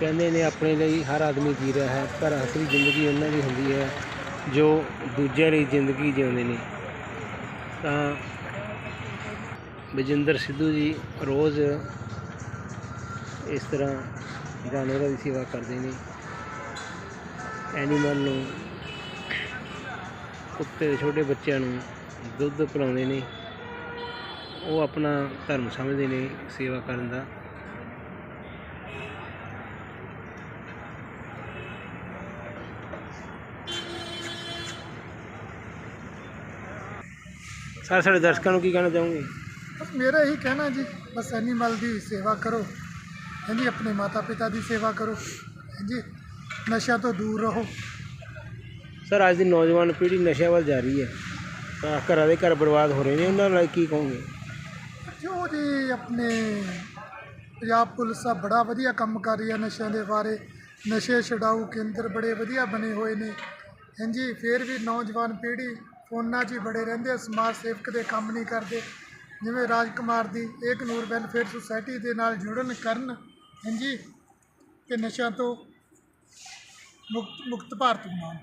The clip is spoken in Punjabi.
ਕਹਿੰਦੇ ਨੇ ਆਪਣੇ ਲਈ ਹਰ ਆਦਮੀ ਜੀ ਰਿਹਾ ਹੈ, ਪਰ ਅਸਲੀ ਜ਼ਿੰਦਗੀ ਉਹਨਾਂ ਦੀ ਹੁੰਦੀ ਹੈ ਜੋ ਦੂਜਿਆਂ ਲਈ ਜ਼ਿੰਦਗੀ ਜਿਉਂਦੇ ਨੇ। ਤਾਂ ਬਜਿੰਦਰ ਸਿੱਧੂ ਜੀ ਰੋਜ਼ ਇਸ ਤਰ੍ਹਾਂ ਜਾਨਵਰਾਂ ਦੀ ਸੇਵਾ ਕਰਦੇ ਨੇ। ਐਨੀਮਲ ਨੂੰ, ਕੁੱਤੇ ਦੇ ਛੋਟੇ ਬੱਚਿਆਂ ਨੂੰ ਦੁੱਧ ਪਿਲਾਉਂਦੇ ਨੇ। ਉਹ ਆਪਣਾ ਧਰਮ ਸਮਝਦੇ ਨੇ ਸੇਵਾ ਕਰਨ ਦਾ। ਸਰ ਸਾਡੇ ਦਰਸ਼ਕਾਂ ਨੂੰ ਕੀ ਕਹਿਣਾ ਚਾਹੋਗੇ? ਬਸ ਮੇਰਾ ਇਹੀ ਕਹਿਣਾ ਜੀ ਬਸ ਐਨੀਮਲ ਦੀ ਸੇਵਾ ਕਰੋ ਹਾਂਜੀ ਆਪਣੇ ਮਾਤਾ ਪਿਤਾ ਦੀ ਸੇਵਾ ਕਰੋ ਹਾਂਜੀ ਨਸ਼ਿਆਂ ਤੋਂ ਦੂਰ ਰਹੋ। ਸਰ ਅੱਜ ਦੀ ਨੌਜਵਾਨ ਪੀੜ੍ਹੀ ਨਸ਼ਿਆਂ ਵੱਲ ਜਾ ਰਹੀ ਹੈ। ਤਾਂ ਘਰਾਂ ਦੇ ਘਰ ਬਰਬਾਦ ਹੋ ਰਹੇ ਨੇ ਉਹਨਾਂ ਲਈ ਕੀ ਕਹੋਗੇ? ਜੋ ਜੀ ਆਪਣੇ ਪੰਜਾਬ ਪੁਲਿਸ ਆ ਬੜਾ ਵਧੀਆ ਕੰਮ ਕਰ ਰਹੀ ਹੈ ਨਸ਼ਿਆਂ ਦੇ ਬਾਰੇ। ਨਸ਼ੇ ਛਡਾਊ ਕੇਂਦਰ ਬੜੇ ਵਧੀਆ ਬਣੇ ਹੋਏ ਨੇ। ਹਾਂਜੀ ਫਿਰ ਵੀ ਨੌਜਵਾਨ ਪੀੜ੍ਹੀ ਫੋਨਾਂ 'ਚ ਹੀ ਬੜੇ ਰਹਿੰਦੇ ਸਮਾਜ ਸੇਵਕ ਦੇ ਕੰਮ ਨਹੀਂ ਕਰਦੇ। ਜਿਵੇਂ ਰਾਜ ਕੁਮਾਰ ਦੀ ਏਕ ਨੂਰ ਵੈਲਫੇਅਰ ਸੁਸਾਇਟੀ ਦੇ ਨਾਲ ਜੁੜਨ ਕਰਨ, ਹਾਂਜੀ, ਤੇ ਨਸ਼ਿਆਂ ਤੋਂ ਮੁਕਤ ਮੁਕਤ ਭਾਰਤ ਬਣਾਉਣ